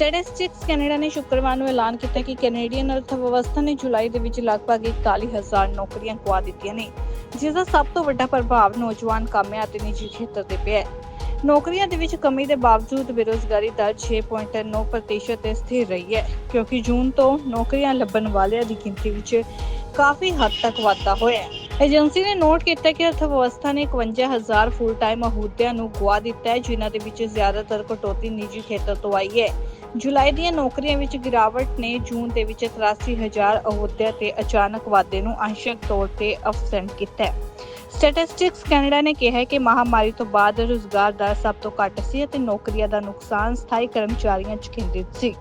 Statistics Canada ਨੇ ਸ਼ੁੱਕਰਵਾਰ ਨੂੰ ਐਲਾਨ ਕੀਤਾ ਕਿ ਕੈਨੇਡੀਅਨ ਅਰਥਵਿਵਸਥਾ ਨੇ ਜੁਲਾਈ ਦੇ ਵਿੱਚ ਲਗਭਗ 41000 ਨੌਕਰੀਆਂ ਗਵਾ ਦਿੱਤੀਆਂ ਨੇ, ਜਿਸ ਦਾ ਸਭ ਤੋਂ ਵੱਡਾ ਪ੍ਰਭਾਵ ਨੌਜਵਾਨ ਕਾਮਿਆਂ ਅਤੇ ਨਿੱਜੀ ਖੇਤਰ ਤੇ ਪਿਆ ਹੈ। ਨੌਕਰੀਆਂ ਦੇ ਵਿੱਚ ਕਮੀ ਦੇ ਬਾਵਜੂਦ ਬੇਰੋਜ਼ਗਾਰੀ ਦਰ 6.9% ਤੇ ਸਥਿਰ ਰਹੀ ਹੈ, ਕਿਉਂਕਿ ਜੂਨ ਤੋਂ ਨੌਕਰੀਆਂ ਲੱਭਣ ਵਾਲਿਆਂ ਦੀ ਗਿਣਤੀ ਵਿੱਚ ਕਾਫੀ ਹੱਦ ਤੱਕ ਵਾਧਾ ਹੋਇਆ ਹੈ। ਏਜੰਸੀ ਨੇ ਨੋਟ ਕੀਤਾ ਕਿ ਅਰਥ ਵਿਵਸਥਾ ਨੇ 51000 ਫੁੱਲ ਟਾਈਮ ਅਹੁਦਿਆਂ ਨੂੰ ਗਵਾ ਦਿੱਤਾ ਹੈ, ਜਿਨ੍ਹਾਂ ਦੇ ਵਿੱਚ ਜ਼ਿਆਦਾਤਰ ਕਟੌਤੀ ਨਿੱਜੀ ਖੇਤਰ ਤੋਂ ਆਈ ਹੈ। ਜੁਲਾਈ ਦੀਆਂ ਨੌਕਰੀਆਂ ਵਿੱਚ ਗਿਰਾਵਟ ਨੇ ਜੂਨ ਦੇ ਵਿੱਚ 83000 ਅਹੁਦਿਆਂ ਤੇ ਅਚਾਨਕ ਵਾਧੇ ਨੂੰ ਅੰਸ਼ਕ ਤੌਰ ਤੇ ਅਫਸੈਂਟ ਕੀਤਾ ਹੈ। ਸਟੈਟਿਸਟਿਕਸ ਕੈਨੇਡਾ ਨੇ ਕਿਹਾ ਹੈ ਕਿ ਮਹਾਮਾਰੀ ਤੋਂ ਬਾਅਦ ਰੁਜ਼ਗਾਰ ਦਰ ਸਭ ਤੋਂ ਘੱਟ ਸੀ ਅਤੇ ਨੌਕਰੀਆਂ ਦਾ ਨੁਕਸਾਨ ਸਥਾਈ ਕਰਮਚਾਰੀਆਂ 'ਚ ਕੇਂਦਰਿਤ ਸੀ।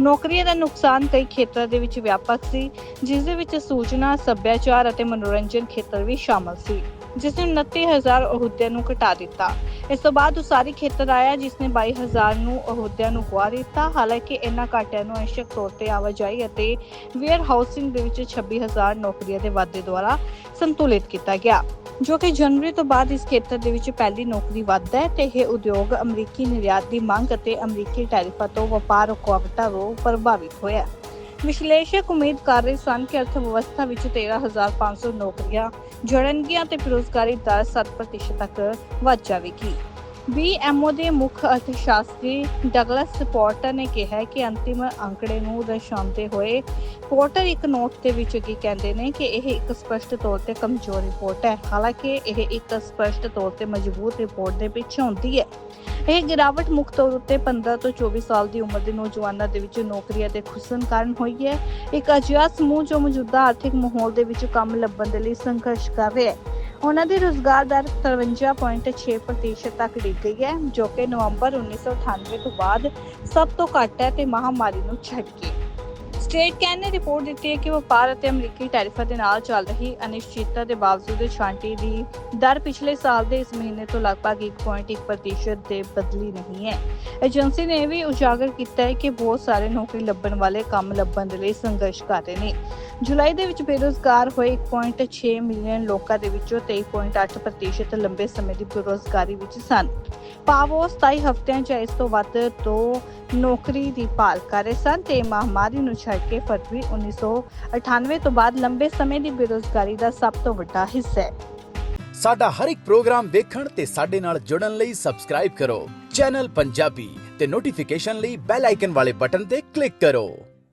ਨੌਕਰੀਆਂ ਦਾ ਨੁਕਸਾਨ ਕਈ ਖੇਤਰਾਂ ਦੇ ਵਿੱਚ ਵਿਆਪਕ ਸੀ, ਜਿਸ ਦੇ ਵਿੱਚ ਸੂਚਨਾ, ਸੱਭਿਆਚਾਰ ਅਤੇ ਮਨੋਰੰਜਨ ਖੇਤਰ ਵੀ ਸ਼ਾਮਲ ਸੀ, ਜਿਸ ਨੇ 29000 ਅਹੁਦਿਆਂ ਨੂੰ ਘਟਾ ਦਿੱਤਾ। ਇਸ ਤੋਂ ਬਾਅਦ ਉਸਾਰੀ ਖੇਤਰ ਆਇਆ, ਜਿਸ ਨੇ 22000 ਨੂੰ ਅਹੁਦਿਆਂ ਨੂੰ ਗਵਾ ਦਿੱਤਾ। ਹਾਲਾਂਕਿ ਇਹਨਾਂ ਘਾਟਿਆਂ ਨੂੰ ਅੰਸ਼ਕ ਤੌਰ ਤੇ ਆਵਾਜਾਈ ਅਤੇ ਵੇਅਰ ਹਾਊਸਿੰਗ ਦੇ ਵਿੱਚ 26000 ਨੌਕਰੀਆਂ ਦੇ ਵਾਧੇ ਦੁਆਰਾ ਸੰਤੁਲਿਤ ਕੀਤਾ ਗਿਆ। ਜੋ ਕਿ ਜਨਵਰੀ ਤੋਂ ਬਾਅਦ ਇਸ ਖੇਤਰ ਦੇ ਵਿੱਚ ਪਹਿਲੀ ਨੌਕਰੀ ਵਾਧਾ ਹੈ ਤੇ ਇਹ ਉਦਯੋਗ ਅਮਰੀਕੀ ਨਿਰਯਾਤ ਦੀ ਮੰਗ ਅਤੇ ਅਮਰੀਕੀ ਟੈਰਿਫਾਂ ਤੋਂ ਵਪਾਰ ਰੁਕਾਵਟਾਂ ਤੋਂ ਪ੍ਰਭਾਵਿਤ ਹੋਇਆ ਵਿਸ਼ਲੇਸ਼ਕ ਉਮੀਦ ਕਰ ਰਹੇ ਸਨ ਕਿ ਅਰਥਵਿਵਸਥਾ ਵਿੱਚ 13500 ਨੌਕਰੀਆਂ, ਜੁੜਨਗੀਆਂ ਤੇ ਬੇਰੁਜ਼ਗਾਰੀ ਦਰ 7% ਤੱਕ ਵੱਧ ਜਾਵੇਗੀ। BMO ਦੇ ਮੁੱਖ ਅਰਥਸ਼ਾਸਤਰੀ ਡਗਲਸ ਪੋਰਟਰ ਨੇ ਕਿਹਾ ਕਿ ਅੰਤਿਮ ਅੰਕੜੇ ਨੂੰ ਦਰਸਾਉਂਦੇ ਹੋਏ ਪੋਰਟਰ ਇੱਕ ਨੋਟ ਦੇ ਵਿੱਚ ਕੀ ਕਹਿੰਦੇ ਨੇ ਕਿ ਇਹ ਇੱਕ ਸਪਸ਼ਟ ਤੌਰ ਤੇ ਕਮਜ਼ੋਰ ਰਿਪੋਰਟ ਹੈ। ਹਾਲਾਂਕਿ ਇਹ ਇੱਕ ਸਪਸ਼ਟ ਤੌਰ ਤੇ ਮਜ਼ਬੂਤ ਰਿਪੋਰਟ ਦੇ ਪਿੱਛੇ ਹੁੰਦੀ ਹੈ। ਇਹ ਗਿਰਾਵਟ ਮੁੱਖ ਤੌਰ ਉੱਤੇ 15 ਤੋਂ 24 ਸਾਲ ਦੀ ਉਮਰ ਦੇ ਨੌਜਵਾਨਾਂ ਦੇ ਵਿੱਚ ਨੌਕਰੀਆਂ ਦੇ ਖੁੱਸਣ ਕਾਰਨ ਹੋਈ ਹੈ। ਇੱਕ ਅਜਿਹਾ ਸਮੂਹ ਜੋ ਮੌਜੂਦਾ ਆਰਥਿਕ ਮਾਹੌਲ ਦੇ ਵਿੱਚ ਕੰਮ ਲੱਭਣ ਦੇ ਲਈ ਸੰਘਰਸ਼ ਕਰ ਰਿਹਾ ਹੈ। ਉਹਨਾਂ ਦੀ ਰੁਜ਼ਗਾਰ ਦਰ 53.6% ਤੱਕ ਡਿੱਗ ਗਈ ਹੈ, ਜੋ ਕਿ ਨਵੰਬਰ 1998 ਤੋਂ ਬਾਅਦ ਸਭ ਤੋਂ ਘੱਟ ਹੈ ਤੇ ਮਹਾਮਾਰੀ ਨੂੰ ਛੱਡ ਕੇ। ਸਟੇਟ ਕੈਨ ਨੇ ਰਿਪੋਰਟ ਦਿੱਤੀ ਹੈ ਕਿ ਵਪਾਰ ਅਤੇ ਅਮਰੀਕੀ ਟੈਰਿਫਾਂ ਦੇ ਨਾਲ ਚੱਲ ਰਹੀ ਅਨਿਸ਼ਚਿਤਤਾ ਦੇ ਬਾਵਜੂਦ ਛਾਂਟੀ ਦੀ ਦਰ ਪਿਛਲੇ ਸਾਲ ਦੇ ਇਸ ਮਹੀਨੇ ਤੋਂ ਲਗਭਗ 1.1% ਦੇ ਬਦਲੀ ਨਹੀਂ ਹੈ। ਏਜੰਸੀ ਨੇ ਇਹ ਵੀ ਉਜਾਗਰ ਕੀਤਾ ਹੈ ਕਿ ਬਹੁਤ ਸਾਰੇ ਨੌਕਰੀ ਲੱਭਣ ਵਾਲੇ ਕੰਮ ਲੱਭਣ ਦੇ ਲਈ ਸੰਘਰਸ਼ ਕਰ ਰਹੇ ਨੇ। ਜੁਲਾਈ ਦੇ ਵਿੱਚ ਬੇਰੁਜ਼ਗਾਰ ਹੋਏ 1.6 ਮਿਲੀਅਨ ਲੋਕਾਂ ਦੇ ਵਿੱਚੋਂ 23.8% ਲੰਬੇ ਸਮੇਂ ਦੀ ਬੇਰੁਜ਼ਗਾਰੀ ਵਿੱਚ ਸਨ। ਪਾਵੋ 27 ਹਫ਼ਤਿਆਂ 'ਚ ਇਸ ਤੋਂ ਵੱਧ ਤੋਂ ਨੌਕਰੀ ਦੀ ਭਾਲ ਕਰ ਰਹੇ ਸਨ ਤੇ ਮਹਾਮਾਰੀ ਨੂੰ ਛੱਡ ਕੇ ਫਰਵਰੀ 1998 ਤੋਂ ਬਾਅਦ ਲੰਬੇ ਸਮੇਂ ਦੀ ਬੇਰੁਜ਼ਗਾਰੀ ਦਾ ਸਭ ਤੋਂ ਵੱਡਾ ਹਿੱਸਾ ਹੈ। ਸਾਡਾ ਹਰ ਇੱਕ ਪ੍ਰੋਗਰਾਮ ਦੇਖਣ ਤੇ ਸਾਡੇ ਨਾਲ ਜੁੜਨ ਲਈ ਸਬਸਕ੍ਰਾਈਬ ਕਰੋ। ਚੈਨਲ ਪੰਜਾਬੀ ਤੇ ਨੋਟੀਫਿਕੇਸ਼ਨ ਲਈ ਬੈਲ ਆਈਕਨ ਵਾਲੇ ਬਟਨ ਤੇ ਕਲਿੱਕ ਕਰੋ।